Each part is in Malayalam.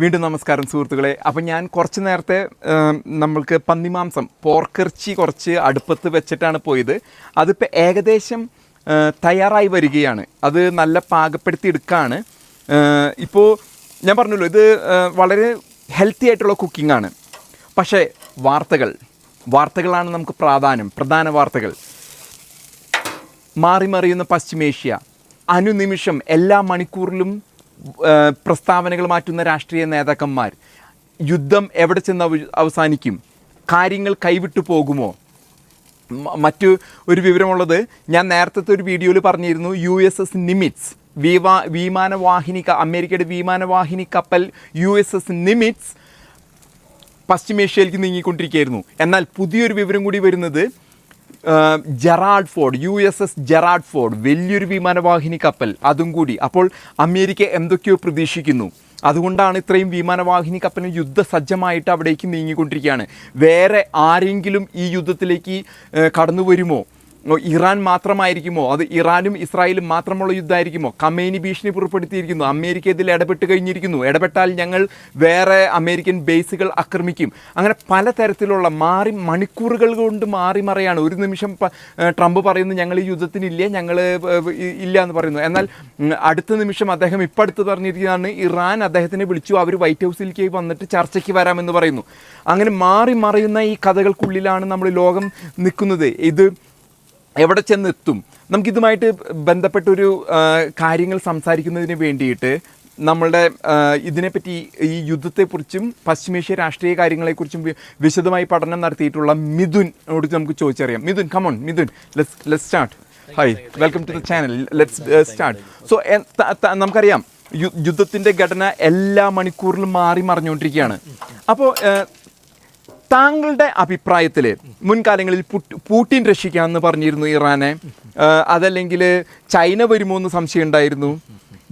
വീണ്ടും നമസ്കാരം സുഹൃത്തുക്കളെ. അപ്പം ഞാൻ കുറച്ച് നേരത്തെ നമ്മൾക്ക് പന്നിമാംസം പോർക്കിറച്ചി കുറച്ച് അടുപ്പത്ത് വെച്ചിട്ടാണ് പോയത്. അതിപ്പോൾ ഏകദേശം തയ്യാറായി വരികയാണ്. അത് നല്ല പാകപ്പെടുത്തി എടുക്കുകയാണ് ഇപ്പോൾ ഞാൻ പറഞ്ഞല്ലോ ഇത് വളരെ ഹെൽത്തി ആയിട്ടുള്ള കുക്കിംഗ് ആണ്. പക്ഷേ വാർത്തകൾ വാർത്തകളാണ് നമുക്ക് പ്രാധാന്യം പ്രധാന വാർത്തകൾ. മാറി മറിയുന്ന പശ്ചിമേഷ്യ അനുനിമിഷം എല്ലാ മണിക്കൂറിലും പ്രസ്താവനകൾ മാറ്റുന്ന രാഷ്ട്രീയ നേതാക്കന്മാർ യുദ്ധം എവിടെ ചെന്ന് അവസാനിക്കും? കാര്യങ്ങൾ കൈവിട്ടു പോകുമോ? മറ്റു ഒരു വിവരമുള്ളത് ഞാൻ നേരത്തെ ഒരു വീഡിയോയിൽ പറഞ്ഞിരുന്നു യു എസ് എസ് നിമിറ്റ്സ് വിമാ വിമാനവാഹിനി അമേരിക്കയുടെ വിമാനവാഹിനി കപ്പൽ യു എസ് എസ് നിമിറ്റ്സ് പശ്ചിമേഷ്യയിലേക്ക് നീങ്ങിക്കൊണ്ടിരിക്കുകയായിരുന്നു. എന്നാൽ പുതിയൊരു വിവരം കൂടി വരുന്നത് Gerald Ford U S S Gerald Ford വലിയൊരു വിമാനവാഹിനി കപ്പൽ അതും കൂടി. അപ്പോൾ അമേരിക്ക എന്തൊക്കെയോ പ്രതീക്ഷിക്കുന്നു. അതുകൊണ്ടാണ് ഇത്രയും വിമാനവാഹിനി കപ്പൽ യുദ്ധസജ്ജമായിട്ട് അവിടേക്ക് നീങ്ങിക്കൊണ്ടിരിക്കുകയാണ്. വേറെ ആരെങ്കിലും ഈ യുദ്ധത്തിലേക്ക് കടന്നു വരുമോ ഇറാൻ മാത്രമായിരിക്കുമോ? അത് ഇറാനും ഇസ്രായേലും മാത്രമുള്ള യുദ്ധമായിരിക്കുമോ? കമേനി ഭീഷണി പുറപ്പെടുത്തിയിരിക്കുന്നു. അമേരിക്ക ഇതിൽ ഇടപെട്ട് കഴിഞ്ഞിരിക്കുന്നു. ഇടപെട്ടാൽ ഞങ്ങൾ വേറെ അമേരിക്കൻ ബേസുകൾ ആക്രമിക്കും. അങ്ങനെ പലതരത്തിലുള്ള മാറി മണിക്കൂറുകൾ കൊണ്ട് മാറി മറിയാണ്. ഒരു നിമിഷം ട്രംപ് പറയുന്നു ഞങ്ങൾ ഈ യുദ്ധത്തിനില്ല ഞങ്ങൾ ഇല്ല എന്ന് പറയുന്നു. എന്നാൽ അടുത്ത നിമിഷം അദ്ദേഹം ഇപ്പം അടുത്ത് പറഞ്ഞിരിക്കുന്നതാണ് ഇറാൻ അദ്ദേഹത്തിനെ വിളിച്ചു അവർ വൈറ്റ് ഹൗസിലേക്ക് വന്നിട്ട് ചർച്ചയ്ക്ക് വരാമെന്ന് പറയുന്നു. അങ്ങനെ മാറി മറിയുന്ന ഈ കഥകൾക്കുള്ളിലാണ് നമ്മൾ ലോകം നിൽക്കുന്നത്. ഇത് എവിടെ ചെന്നെത്തും. നമുക്കിതുമായിട്ട് ബന്ധപ്പെട്ടൊരു കാര്യങ്ങൾ സംസാരിക്കുന്നതിന് വേണ്ടിയിട്ട് നമ്മളുടെ ഇതിനെപ്പറ്റി ഈ യുദ്ധത്തെക്കുറിച്ചും പശ്ചിമേഷ്യ രാഷ്ട്രീയ കാര്യങ്ങളെക്കുറിച്ചും വിശദമായി പഠനം നടത്തിയിട്ടുള്ള മിഥുനോട് നമുക്ക് ചോദിച്ചറിയാം. Mithun come on Mithun let's let start hi welcome to the channel let's start so നമുക്കറിയാം യുദ്ധത്തിന്റെ ഘടന എല്ലാ മണിക്കൂറിലും മാറി മറിഞ്ഞുകൊണ്ടിരിക്കുകയാണ്. അപ്പോൾ താങ്കളുടെ അഭിപ്രായത്തിൽ മുൻകാലങ്ങളിൽ പുട്ട്- പൂട്ടിൻ രക്ഷിക്കാമെന്ന് പറഞ്ഞിരുന്നു ഇറാനെ. അതല്ലെങ്കിൽ ചൈന വരുമോ എന്ന് സംശയം ഉണ്ടായിരുന്നു.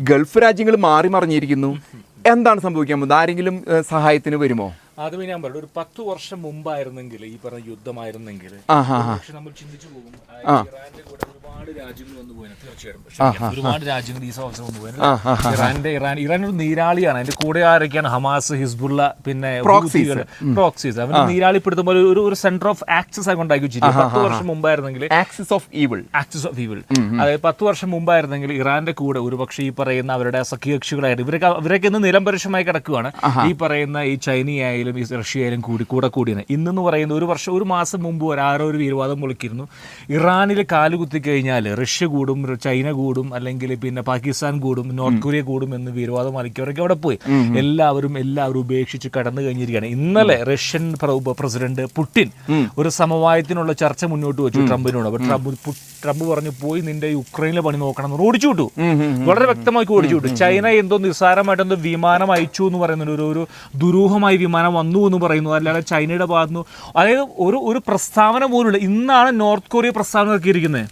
ഗൾഫ് രാജ്യങ്ങൾ മാറി മറിഞ്ഞിരിക്കുന്നു. എന്താണ് സംഭവിക്കാൻ പോകുന്നത്? ആരെങ്കിലും സഹായത്തിന് വരുമോ? ആദ്യമേ ഞാൻ പറഞ്ഞു ഒരു പത്ത് വർഷം മുമ്പായിരുന്നെങ്കിൽ ഈ പറഞ്ഞ യുദ്ധമായിരുന്നെങ്കിൽ നമ്മൾ ചിന്തിച്ചു പോകും ആ, ഇറാന്റെ കൂടെ ഒരുപാട് രാജ്യങ്ങൾ വന്നു പോയത് തീർച്ചയായും ക്ഷമിക്കണം. ഒരുപാട് രാജ്യങ്ങൾ ഈ അവസരം വന്നു പോയത് ഇറാന്റെ ഇറാൻ ഇറാൻ ഒരു നീരാളിയാണ്. അതിന്റെ കൂടെ ആരൊക്കെയാണ്? ഹമാസ് ഹിസ്ബുള്ള പിന്നെ. പ്രോക്സീസ് അവന് നീരാളിപ്പെടുത്തുമ്പോൾ ഒരു ഒരു സെന്റർ ഓഫ് ആക്സസ് ആയി ഉണ്ടാക്കി വെച്ചിരിക്കും പത്ത് വർഷം മുമ്പായിരുന്നെങ്കിൽ axis of evil axis of evil അതായത് പത്ത് വർഷം മുമ്പായിരുന്നെങ്കിൽ ഇറാന്റെ കൂടെ ഒരുപക്ഷെ ഈ പറയുന്ന അവരുടെ സഖ്യകക്ഷികളായിട്ട് ഇവരൊക്കെ അവരൊക്കെ ഇന്ന് നിലംപരുഷമായി കിടക്കുകയാണ് ഈ പറയുന്ന ഈ ചൈനയായാലും ഈ റഷ്യയായാലും കൂടി കൂടെ കൂടിയാണ് ഇന്നെന്ന് പറയുന്ന ഒരു വർഷം ഒരു മാസം മുമ്പ് ഒരു ആരോ ഒരു വിവാദം പൊളിക്കിരുന്നു ഇറാനിൽ കാലുകുത്തി കഴിഞ്ഞാൽ റഷ്യ കൂടും ചൈന കൂടും അല്ലെങ്കിൽ പിന്നെ പാകിസ്ഥാൻ കൂടും നോർത്ത് കൊറിയ കൂടും എന്ന് വീരവാദം വലിക്കവരൊക്കെ അവിടെ പോയി. എല്ലാവരും എല്ലാവരും ഉപേക്ഷിച്ച് കടന്നു കഴിഞ്ഞിരിക്കുകയാണ്. ഇന്നലെ റഷ്യൻ പ്ര- പ്രസിഡന്റ് പുടിൻ ഒരു സമവായത്തിനുള്ള ചർച്ച മുന്നോട്ട് വെച്ചു ട്രംപിനോട്. അപ്പൊ ട്രംപ് ട്രംപ് പറഞ്ഞു പോയി നിന്റെ യുക്രൈനിലെ പണി നോക്കണം എന്ന് ഓടിച്ചു വിട്ടു. വളരെ വ്യക്തമായി ഓടിച്ചു വിട്ടു. ചൈന എന്തോ നിസ്സാരമായിട്ട് എന്തോ വിമാനം അയച്ചു എന്ന് പറയുന്നുണ്ട്. ഒരു ഒരു ദുരൂഹമായി വിമാനം വന്നു എന്ന് പറയുന്നു. അല്ലാതെ ചൈനയുടെ ഭാഗത്തുനിന്ന് അതായത് ഒരു ഒരു പ്രസ്താവന പോലുള്ള ഇന്നാണ് നോർത്ത് കൊറിയ പ്രസ്താവന ഇറക്കിയിരിക്കുന്നത്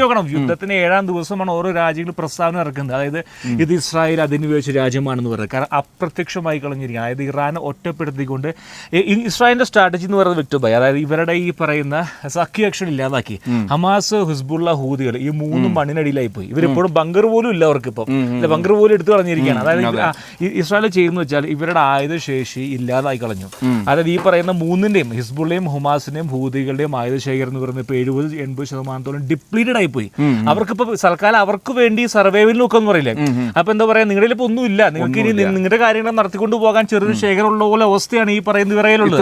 നോക്കണം. യുദ്ധത്തിന് ഏഴാം ദിവസമാണ് ഓരോ രാജ്യങ്ങൾ പ്രസ്താവന ഇറക്കുന്നത്. അതായത് ഇത് ഇസ്രായേൽ അധിനിവേശ രാജ്യമാണെന്ന് പറയുന്നത്. കാരണം അപ്രത്യക്ഷമായി കളഞ്ഞിരിക്കുക അതായത് ഇറാനെ ഒറ്റപ്പെടുത്തിക്കൊണ്ട് ഇസ്രായേലിന്റെ സ്ട്രാറ്റജി എന്ന് പറയുന്നത് വ്യക്തമായി അതായത് ഇവരുടെ ഈ പറയുന്ന സഖ്യകക്ഷൻ ഇല്ലാതാക്കി. ഹമാസ് ഹിസ്ബുള്ള ഹൂദികൾ ഈ മൂന്നും മണ്ണിനടിയിലായി പോയി. ഇവരിപ്പോഴും ബങ്കർ പോലും ഇല്ല അവർക്ക് ഇപ്പം. ബങ്കർ പോലും എടുത്തു കളഞ്ഞിരിക്കുകയാണ്. അതായത് ഇസ്രായേൽ ചെയ്യുന്ന വെച്ചാൽ ഇവരുടെ ആയുധശേഷി ഇല്ലാതായി കളഞ്ഞു. അതായത് ഈ പറയുന്ന മൂന്നിന്റെയും ഹിസ്ബുള്ളയും ഹുമാസിന്റെയും ഹൂദികളുടെയും ആയുധശേഖരം എന്ന് പറയുന്നത് ഇപ്പോൾ എഴുപത് എൺപത് ശതമാനത്തോളം ഡിപ്ലീറ്റഡ് ആയി പോയി അവർക്കിപ്പോ തൽക്കാലം അവർക്ക് വേണ്ടി സർവൈവൽ നോക്കാന്ന് പറയില്ലേ? അപ്പൊ എന്താ പറയാ നിങ്ങളുടെ ഇപ്പൊ ഒന്നും ഇല്ല നിങ്ങൾക്ക് ഇനി നിങ്ങളുടെ കാര്യങ്ങൾ നടത്തിക്കൊണ്ട് പോകാൻ ചെറിയൊരു ശേഖരമുള്ള പോലെ അവസ്ഥയാണ് ഈ പറയുന്ന വിറയിലുള്ളത്.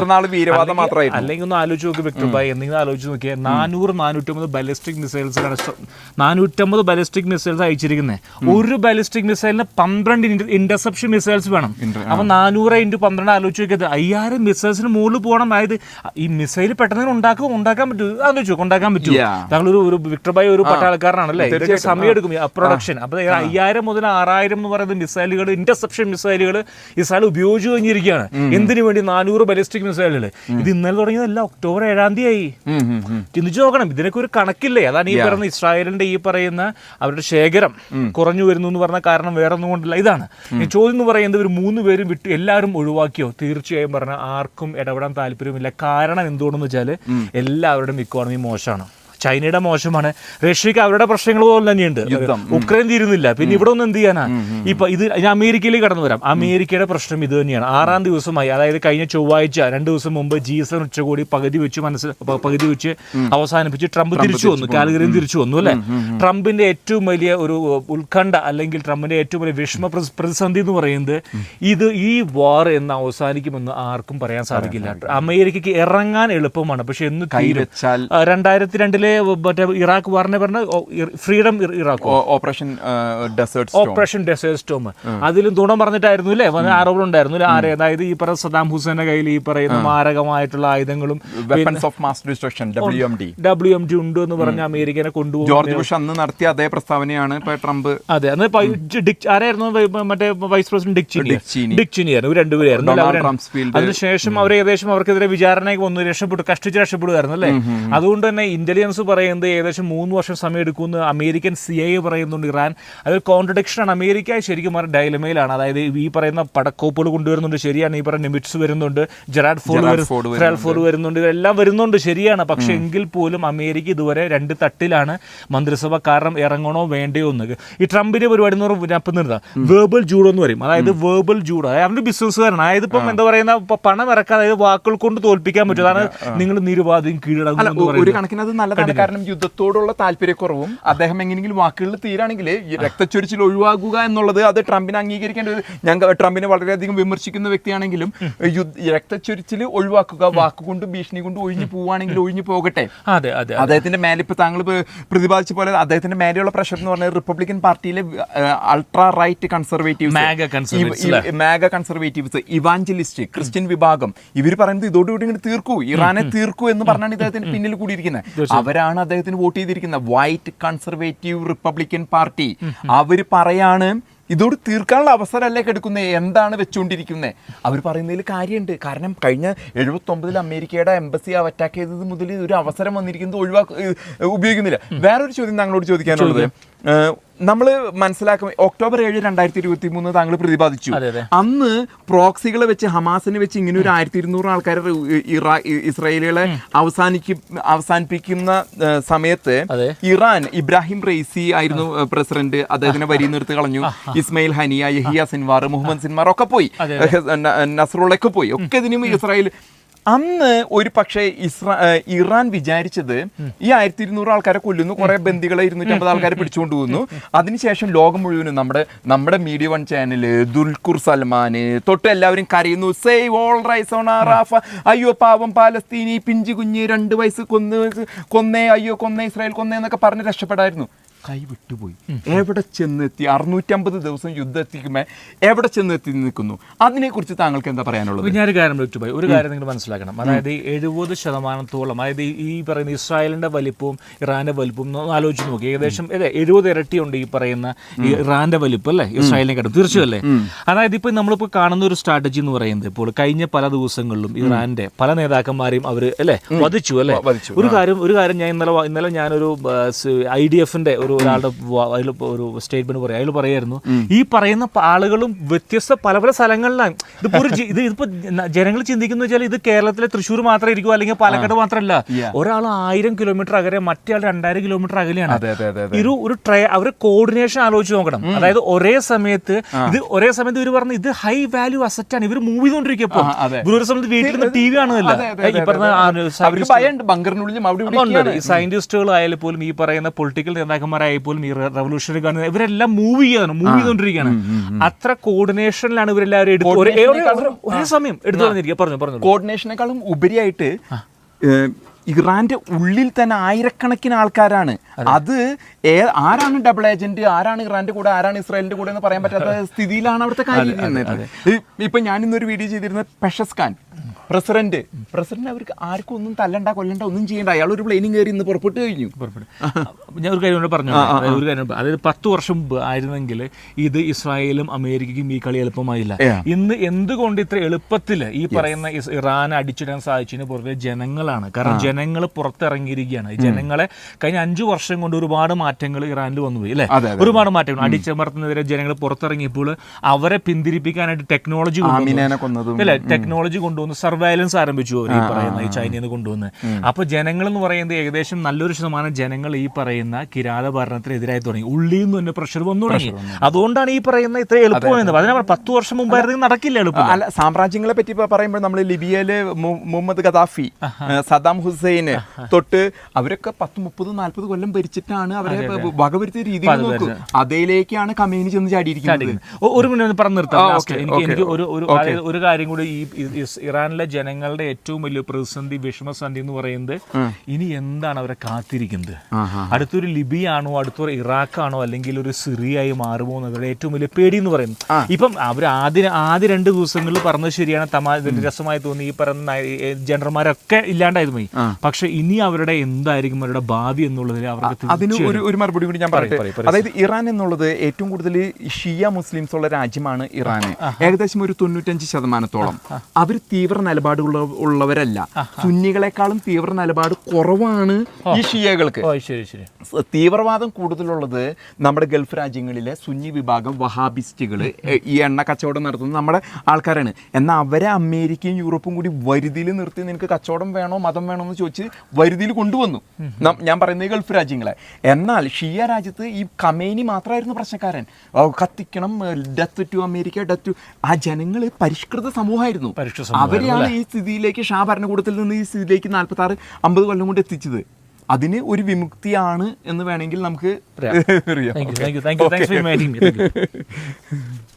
അല്ലെങ്കിൽ ഒന്ന് ആലോചിച്ച് നോക്കി വ്യക്തമായി എന്തെങ്കിലും ആലോചിച്ച് നോക്കിയാൽ നാനൂറ് നാനൂറ്റമ്പത് ബാലിസ്റ്റിക് മിസൈൽസ് നാനൂറ്റമ്പത് ബാലിസ്റ്റിക് മിസൈൽസ് അയച്ചിരിക്കുന്നത് ഒരു ബാലിസ്റ്റിക് മിസൈലിന് പന്ത്രണ്ട് ഇന്റർസെപ്ഷൻ മിസൈൽസ് വേണം. അപ്പൊ നാനൂറ് ഇന്റു പന്ത്രണ്ട് ആലോചിച്ച് നോക്കിയത്. അയ്യായിരം മിസൈൽസിന് മുകളിൽ പോകണം. അതായത് ഈ മിസൈൽ പെട്ടെന്ന് ഉണ്ടാക്കും ഉണ്ടാക്കാൻ പറ്റും. ആലോചിച്ചു ഉണ്ടാക്കാൻ പറ്റും. താങ്കൾ ഒരു ഒരു വിക്ടർ ഭായി ഒരു പട്ടാളക്കാരനാണല്ലേ? ഇതൊക്കെ സമയം എടുക്കും പ്രൊഡക്ഷൻ അപ്പൊ അയ്യായിരം മുതൽ ആറായിരം എന്ന് പറയുന്ന മിസൈലുകൾ ഇന്റർസെപ്ഷൻ മിസൈലുകൾ ഇസ്രായേൽ ഉപയോഗിച്ചു കഴിഞ്ഞിരിക്കുകയാണ്. എന്തിനു വേണ്ടി? നാനൂറ് ബലിസ്റ്റിക് മിസൈലുകൾ ഇത് ഇന്നലെ തുടങ്ങിയതല്ല ഒക്ടോബർ ഏഴാം തീയതി ആയി. ചിന്തിച്ചു നോക്കണം ഇതിനൊക്കെ ഒരു കണക്കില്ലേ? അതാണ് ഈ പറയുന്ന ഇസ്രായേലിന്റെ ഈ പറയുന്ന അവരുടെ ശേഖരം. കുറഞ്ഞു വരുന്നു എന്ന് പറഞ്ഞ കാരണം വേറെ ഒന്നും കൊണ്ടല്ല. ഇതാണ്. ഈ ചോദ്യം എന്ന് പറയുന്നത് ഒരു മൂന്ന് പേരും വിട്ടു എല്ലാവരും ഒഴിവാക്കിയോ? തീർച്ചയായും പറഞ്ഞാൽ ആർക്കും ഇടപെടാൻ താല്പര്യമില്ല കാരണം എന്തുകൊണ്ടെന്ന് വെച്ചാൽ എല്ലാവരുടെയും ഇക്കോണമി മോശമാണ്. ചൈനയുടെ മോശമാണ്. റഷ്യക്ക് അവരുടെ പ്രശ്നങ്ങൾ പോലെ തന്നെയുണ്ട്. ഉക്രൈൻ തീരുന്നില്ല. പിന്നെ ഇവിടെ ഒന്നും എന്ത് ചെയ്യാനാ? ഇപ്പൊ ഇത് ഞാൻ അമേരിക്കയിലേക്ക് കടന്നു വരാം. അമേരിക്കയുടെ പ്രശ്നം ഇത് തന്നെയാണ്. ആറാം ദിവസമായി അതായത് കഴിഞ്ഞ ചൊവ്വാഴ്ച രണ്ട് ദിവസം മുമ്പ് ജി സെവൻ ഉച്ചകോടി പകുതി വെച്ച് മനസ്സിൽ പ- പകുതി വെച്ച് അവസാനിപ്പിച്ച് ട്രംപ് തിരിച്ചു വന്നു. കാലഗറിയും തിരിച്ചു വന്നു അല്ലെ? ട്രംപിന്റെ ഏറ്റവും വലിയ ഒരു ഉത്കണ്ഠ അല്ലെങ്കിൽ ട്രംപിന്റെ ഏറ്റവും വലിയ വിഷമ പ്രതിസന്ധി എന്ന് പറയുന്നത് ഇത് ഈ വാർ എന്ന് അവസാനിക്കുമെന്ന് ആർക്കും പറയാൻ സാധിക്കില്ല. അമേരിക്കക്ക് ഇറങ്ങാൻ എളുപ്പമാണ്. പക്ഷെ എന്ന് രണ്ടായിരത്തി രണ്ടിലെ മറ്റേ ഇറാഖ് വാറിനെ പറഞ്ഞ freedom Iraq? Operation desert operation desert storm അതിലും തുണം പറഞ്ഞിട്ടായിരുന്നു അല്ലേ? വന്ന ആരോപണം ഉണ്ടായിരുന്നു അല്ലേ? ആരെ? അതായത് ഈ പറയുന്ന സദാം ഹുസൈന്റെ കയ്യിൽ ഈ പറയുന്ന മാരകമായിട്ടുള്ള ആയുധങ്ങളും weapons of mass destruction W M D W M D ഉണ്ട് എന്ന് പറഞ്ഞ അമേരിക്കനെ കൊണ്ടുപോകും ജോർജ് ബുഷ് അന്ന് നടത്തിയ അതേ പ്രസ്താവനയാണ് ട്രംപ് അതെ അന്ന് ആരായിരുന്നു മറ്റേ വൈസ് പ്രസിഡന്റ് ഡിക് ചിനി? ഡിക് ഇവർ രണ്ടുപേരായിരുന്നു. അതിനുശേഷം അവർ ഏകദേശം അവർക്കെതിരെ വിചാരണയ്ക്ക് വന്നു. രക്ഷപ്പെട്ടു കഷ്ടിച്ച് രക്ഷപ്പെടുമായിരുന്നു അല്ലേ? അതുകൊണ്ട് തന്നെ ഇന്റലിജൻസ് പറയുന്നത് ഏകദേശം മൂന്ന് വർഷം സമയം എടുക്കുമെന്ന് അമേരിക്കൻ സി ഐ പറയുന്നുണ്ട് ഇറാൻ. അതൊരു കോൺട്രഡിക്ഷനാണ് അമേരിക്ക ശരിക്കും പറഞ്ഞ ഡയലമയിലാണ് അതായത് ഈ പറയുന്ന പടക്കോപ്പുകൾ കൊണ്ടുവരുന്നുണ്ട്. ശരിയാണ്. ഈ പറയുന്ന നിമിറ്റ്സ് വരുന്നുണ്ട്. ജെറാഡ് ഫോർഡ് ഫോർഡ് വരുന്നുണ്ട്. ഇതെല്ലാം വരുന്നുണ്ട്. ശരിയാണ്. പക്ഷെ എങ്കിൽ പോലും അമേരിക്ക ഇതുവരെ രണ്ട് തട്ടിലാണ് മന്ത്രിസഭ കാരണം ഇറങ്ങണോ വേണ്ടയോ എന്ന്. ഈ ട്രംപിന്റെ പരിപാടി എന്ന് പറഞ്ഞാൽ വേർബൽ ജൂഡോ എന്ന് പറയും. അതായത് വേർബൽ ജൂഡോ അതായത് അവന്റെ ബിസിനസ്സുകാരനാണ് അതായത് ഇപ്പം എന്താ പറയുന്ന പണം ഇറക്കാൻ അതായത് വാക്കുകൾ കൊണ്ട് തോൽപ്പിക്കാൻ പറ്റും. അതാണ് നിങ്ങൾ നിരുപാധിയും കീഴടങ്ങും ഒരു കണക്കിന് അത് നല്ലതാണ്. കാരണം യുദ്ധത്തോടുള്ള താല്പര്യക്കുറവും അദ്ദേഹം എങ്ങനെയെങ്കിലും വാക്കുകളിൽ തീരാണെങ്കിൽ രക്തച്ചൊരിച്ചിൽ ഒഴിവാക്കുക എന്നുള്ളത് അത് ട്രംപിനെ അംഗീകരിക്കേണ്ട ഒരു ഞങ്ങൾ ട്രംപിനെ വളരെയധികം വിമർശിക്കുന്ന വ്യക്തിയാണെങ്കിലും രക്തച്ചൊരിച്ചിൽ ഒഴിവാക്കുക വാക്കുകൊണ്ട് ഭീഷണി കൊണ്ട് ഒഴിഞ്ഞു പോവുകയാണെങ്കിൽ ഒഴിഞ്ഞു പോകട്ടെ. അതെ അതെ അദ്ദേഹത്തിന്റെ മേലെ ഇപ്പൊ താങ്കൾ പ്രതിപാദിച്ച പോലെ അദ്ദേഹത്തിന്റെ മേലെയുള്ള പ്രഷർ എന്ന് പറഞ്ഞാൽ റിപ്പബ്ലിക്കൻ പാർട്ടിയിലെ ultra right conservative MAGA conservatives evangelist Christian വിഭാഗം ഇവർ പറയുന്നത് ഇതോടുകൂടി ഇങ്ങനെ തീർക്കൂ ഇറാനെ തീർക്കൂ എന്ന് പറഞ്ഞാണ് ഇദ്ദേഹത്തിന് പിന്നിൽ കൂടിയിരിക്കുന്നത്. അവരാണ് അദ്ദേഹത്തിന് വോട്ട് ചെയ്തിരിക്കുന്നത്. വൈറ്റ് കൺസർവേറ്റീവ് റിപ്പബ്ലിക്കൻ പാർട്ടി അവർ പറയാണ് ഇതോട് തീർക്കാനുള്ള അവസരമല്ലേ കെടുക്കുന്നത് എന്താണ് വെച്ചുകൊണ്ടിരിക്കുന്നത് അവർ പറയുന്നതിൽ കാര്യമുണ്ട്. കാരണം കഴിഞ്ഞ എഴുപത്തൊമ്പതിൽ അമേരിക്കയുടെ എംബസി അറ്റാക്ക് ചെയ്തത് മുതൽ ഒരു അവസരം വന്നിരിക്കുന്നത് ഒഴിവാക്ക ഉപയോഗിക്കുന്നില്ല. വേറൊരു ചോദ്യം താങ്കളോട് ചോദിക്കാനുള്ളത്. നമ്മൾ മനസ്സിലാക്കും ഒക്ടോബർ ഏഴ് രണ്ടായിരത്തി ഇരുപത്തി മൂന്ന് താങ്കൾ പ്രതിപാദിച്ചു. അന്ന് പ്രോക്സികളെ വെച്ച് ഹമാസിനെ വെച്ച് ഇങ്ങനെ ഒരു ആയിരത്തി ഇരുന്നൂറ് ആൾക്കാരെ ഇസ്രായേലികളെ അവസാനിക്കും അവസാനിപ്പിക്കുന്ന സമയത്ത് ഇറാൻ ഇബ്രാഹിം റെയ്സി ആയിരുന്നു പ്രസിഡന്റ്. അദ്ദേഹത്തിനെ വരി നിർത്തി കളഞ്ഞു. Ismail Haniyeh Yahya Sinwar Muhammad Sinwar ഒക്കെ പോയി. നസറുള്ളൊക്കെ പോയി. ഒക്കെ ഇതിനും ഇസ്രായേൽ അന്ന് ഒരു പക്ഷേ ഇസ്രാ ഇറാൻ വിചാരിച്ചത് ഈ ആയിരത്തി ഇരുന്നൂറ് ആൾക്കാരെ കൊല്ലുന്നു കുറെ ബന്ദികളെ ഇരുന്നൂറ്റമ്പത് ആൾക്കാരെ പിടിച്ചുകൊണ്ട് പോകുന്നു അതിനുശേഷം ലോകം മുഴുവനും നമ്മുടെ നമ്മുടെ മീഡിയ വൺ ചാനൽ ദുൽഖുർ സൽമാന് തൊട്ട് എല്ലാവരും കരയുന്നു save all eyes on Rafah അയ്യോ പാവം പാലസ്തീനി പിഞ്ചു കുഞ്ഞ് രണ്ട് വയസ്സ് കൊന്ന് കൊന്നേ അയ്യോ കൊന്നേ ഇസ്രായേൽ കൊന്നേ എന്നൊക്കെ പറഞ്ഞ് രക്ഷപ്പെടായിരുന്നു. കൈ വിട്ടുപോയി. എവിടെ ചെന്നെത്തി? അറുന്നൂറ്റമ്പത് ദിവസം യുദ്ധം എത്തിക്കുമ്പോ എവിടെ ചെന്നെത്തി നിൽക്കുന്നു? അതിനെക്കുറിച്ച് താങ്കൾക്ക് എന്താ പറയാനുള്ളത്? ഞാനൊരു കാര്യം വിട്ടുപോയി ഒരു കാര്യം നിങ്ങൾ മനസ്സിലാക്കണം. അതായത് എഴുപത് ശതമാനത്തോളം അതായത് ഈ- പറയുന്ന ഇസ്രായേലിന്റെ വലിപ്പവും ഇറാന്റെ വലിപ്പവും ആലോചിച്ച് നോക്കി. ഏകദേശം അതെ എഴുപത് ഇരട്ടിയുണ്ട് ഈ പറയുന്ന ഈ ഇറാന്റെ വലിപ്പം അല്ലേ? ഇസ്രായേലിനെ കാട്ടും തീർച്ചയല്ലേ അതായത് ഇപ്പൊ നമ്മളിപ്പോൾ കാണുന്ന ഒരു സ്ട്രാറ്റജി എന്ന് പറയുന്നത് ഇപ്പോൾ കഴിഞ്ഞ പല ദിവസങ്ങളിലും ഇറാന്റെ പല നേതാക്കന്മാരെയും അവർ അല്ലേ വധിച്ചു അല്ലേ? ഒരു കാര്യം ഒരു കാര്യം ഞാൻ ഇന്നലെ ഇന്നലെ ഞാനൊരു ഐ ഡി എഫിന്റെ ഒരു ഒരാളുടെ അതിൽ ഒരു സ്റ്റേറ്റ്മെന്റ് പറയാം. അതിൽ പറയായിരുന്നു ഈ പറയുന്ന ആളുകളും വ്യത്യസ്ത പല പല സ്ഥലങ്ങളിലാണ്. ഇതിപ്പോ ഒരു ഇത് ഇതിപ്പോ ജനങ്ങൾ ചിന്തിക്കുന്ന വെച്ചാൽ ഇത് കേരളത്തിലെ തൃശ്ശൂർ മാത്രം ഇരിക്കൂ അല്ലെങ്കിൽ പാലക്കാട് മാത്രമല്ല. ഒരാൾ ആയിരം കിലോമീറ്റർ അകലെ മറ്റേ രണ്ടായിരം കിലോമീറ്റർ അകലെയാണ്. ഒരു ഒരു ട്രേ അവർ കോർഡിനേഷൻ ആലോചിച്ച് നോക്കണം. അതായത് ഒരേ സമയത്ത് ഇത് ഒരേ സമയത്ത് ഇവർ പറഞ്ഞു ഇത് ഹൈ വാല്യൂ അസറ്റ് ആണ്. ഇവർ മൂവ് ചെയ്തോണ്ടിരിക്കപ്പോ ആ, ഇവർ സമയത്ത് വീട്ടിൽ ടി വി കാണുന്നില്ല ഈ പറഞ്ഞ. സയന്റിസ്റ്റുകളായാലും പോലും ഈ പറയുന്ന പൊളിറ്റിക്കൽ നേതാക്കന്മാരായാൽ പോലും ഈ റവല്യൂഷണറി ഗാർഡ് ഇവരെല്ലാം മൂവ് ചെയ്യാണ് മൂവ് ചെയ്തുകൊണ്ടിരിക്കുകയാണ്. അത്ര കോർഡിനേഷനിലാണ് ഇവരെല്ലാവരും ഒരേ സമയം എടുത്തു പറഞ്ഞിരിക്കുക. പറഞ്ഞു പറഞ്ഞു. കോർഡിനേഷനേക്കാളും ഉപരിയായിട്ട് ഇറാന്റെ ഉള്ളിൽ തന്നെ ആയിരക്കണക്കിന് ആൾക്കാരാണ്. അത്. ആരാണ് ഡബിൾ ഏജന്റ് ആരാണ് ഇറാന്റെ കൂടെ? ആരാണ് ഇസ്രായേലിന്റെ കൂടെ എന്ന് പറയാൻ പറ്റാത്ത സ്ഥിതിയിലാണ് അവിടുത്തെ കാര്യം ഇപ്പൊ ഞാൻ ഇന്നൊരു വീഡിയോ ചെയ്തിരുന്നത് പെഷസ്ഖാൻ പ്രസിഡന്റ്. പ്രസിഡന്റ് അവർക്ക് ആർക്കും ഒന്നും തല്ലണ്ട കൊല്ലണ്ട ഒന്നും ചെയ്യണ്ട. അയാൾ ഒരു പ്ലെയിനും കയറി ഇന്ന് പുറപ്പെട്ട് കഴിഞ്ഞു. ഞാൻ ഒരു കാര്യം പറഞ്ഞു ഒരു കാര്യം അതായത് പത്ത് വർഷം മുമ്പ് ആയിരുന്നെങ്കിൽ ഇത് ഇസ്രായേലും അമേരിക്കയ്ക്കും ഈ കളി എളുപ്പമായില്ല. ഇന്ന് എന്തുകൊണ്ട് ഇത്ര എളുപ്പത്തിൽ ഈ പറയുന്ന ഇറാൻ ഇറാനെ അടിച്ചിടാൻ സാധിച്ചതിന് പുറകെ ജനങ്ങളാണ്? കാരണം ജനങ്ങൾ പുറത്തിറങ്ങിയിരിക്കുകയാണ്. ഈ ജനങ്ങളെ കഴിഞ്ഞ അഞ്ചു വർഷം കൊണ്ട് ഒരുപാട് മാറ്റങ്ങൾ ഇറാനിൽ വന്നുപോയി അല്ലെ. ഒരുപാട് മാറ്റങ്ങൾ. അടിച്ചമർത്തുന്നതിരെ ജനങ്ങൾ പുറത്തിറങ്ങിയപ്പോൾ അവരെ പിന്തിരിപ്പിക്കാനായിട്ട് ടെക്നോളജി അല്ലെ? ടെക്നോളജി കൊണ്ടുവന്ന് സർവൈലൻസ് ആരംഭിച്ചു അവർ ഈ പറയുന്ന ഈ ചൈനയിൽ നിന്ന് കൊണ്ടുവന്ന്. അപ്പൊ ജനങ്ങൾ എന്ന് പറയുന്നത് ഏകദേശം നല്ലൊരു ശതമാനം ജനങ്ങൾ ഈ പറയുന്ന കിരാത ഭരണത്തിനെതിരായി തുടങ്ങി. ഉള്ളിൽ നിന്ന് തന്നെ പ്രഷർ വന്നു തുടങ്ങി. അതുകൊണ്ടാണ് ഈ പറയുന്ന ഇത്ര എളുപ്പമായത് അതിനാൽ പത്ത് വർഷം മുമ്പായിരുന്നെങ്കിൽ നടക്കില്ല എളുപ്പം. അല്ല സാമ്രാജ്യങ്ങളെ പറ്റി പറയുമ്പോൾ നമ്മൾ ലിബിയയിലെ Muhammad Gaddafi Saddam Saddam Hussein തൊട്ട് അവരൊക്കെ പത്ത് മുപ്പത് നാല്പത് കൊല്ലം ഭരിച്ചിട്ടാണ് അവരെ വകവരുത്തിയ രീതിയിൽ നോക്കും. അതേലേക്കാണ് കമേനി ചെന്ന് ചാടിയിരിക്കുന്നത്. ഒരു മിനിറ്റ് പറഞ്ഞു നിർത്താം. എനിക്ക് എനിക്ക് ഒരു ഒരു കാര്യം കൂടി ഈ ഈ- ഇറാനിലെ ജനങ്ങളുടെ ഏറ്റവും വലിയ പ്രതിസന്ധി വിഷമസന്ധി എന്ന് പറയുന്നത് ഇനി എന്താണ് അവരെ കാത്തിരിക്കുന്നത്? അടുത്തൊരു ലിബിയാണോ അടുത്തൊരു ഇറാഖാണോ അല്ലെങ്കിൽ ഒരു സിറിയായി മാറുമോ എന്നവരുടെ ഏറ്റവും വലിയ പേടി എന്ന് പറയുന്നത്. ഇപ്പം അവർ ആദ്യ ആദ്യ രണ്ട് ദിവസങ്ങളിൽ പറഞ്ഞത് ശരിയാണ്. തമാ രസമായി തോന്നി ഈ പറഞ്ഞ ജനറൽമാരൊക്കെ ഇല്ലാണ്ടായിരുന്നു പോയി. പക്ഷെ ഇനി അവരുടെ എന്തായിരിക്കും അവരുടെ ഭാവി എന്നുള്ളതിൽ അവർക്ക് അതിന് ഒരു ഒരു മറുപടി കൂടി ഞാൻ പറയട്ടെ. പറയ്, പറയ്. അതായത് ഇറാൻ എന്നുള്ളത് ഏറ്റവും കൂടുതൽ ഷിയ മുസ്ലിംസ് ഉള്ള രാജ്യമാണ് ഇറാൻ ഏകദേശം ഒരു തൊണ്ണൂറ്റഞ്ച് ശതമാനത്തോളം. അവർ തീവ്ര നിലപാടുള്ള ഉള്ളവരല്ല. സുന്നികളെക്കാളും തീവ്ര നിലപാട് കുറവാണ് ഈ ഷിയകൾക്ക്. തീവ്രവാദം കൂടുതലുള്ളത് നമ്മുടെ ഗൾഫ് രാജ്യങ്ങളിലെ സുന്നി വിഭാഗം വഹാബിസ്റ്റുകൾ ഈ എണ്ണ കച്ചവടം നടത്തുന്ന നമ്മുടെ ആൾക്കാരാണ്. എന്നാൽ അവരെ അമേരിക്കയും യൂറോപ്പും കൂടി വരുതിയിൽ നിർത്തി നിനക്ക് കച്ചവടം വേണോ മതം വേണോ എന്ന് ചോദിച്ച് വരുതിയിൽ കൊണ്ടുവന്നു. ഞാൻ പറയുന്നത് ഗൾഫ് രാജ്യങ്ങളെ. എന്നാൽ ഷിയ രാജ്യത്ത് ഈ കമേനി മാത്രമായിരുന്നു പ്രശ്നക്കാരൻ. കത്തിക്കണം death to America death to ആ ജനങ്ങൾ പരിഷ്കൃത സമൂഹമായിരുന്നു. പരിഷ്കൃത സമൂഹമായിരുന്നു, അവരെയാണ് ഈ സ്ഥിതിയിലേക്ക് ഷാ ഭരണകൂടത്തിൽ നിന്ന് ഈ സ്ഥിതിയിലേക്ക് നാൽപ്പത്തി ആറ് അമ്പത് കൊല്ലം കൊണ്ട് എത്തിച്ചത്. അതിന് ഒരു വിമുക്തിയാണ് എന്ന് വേണമെങ്കിൽ നമുക്ക് അറിയാം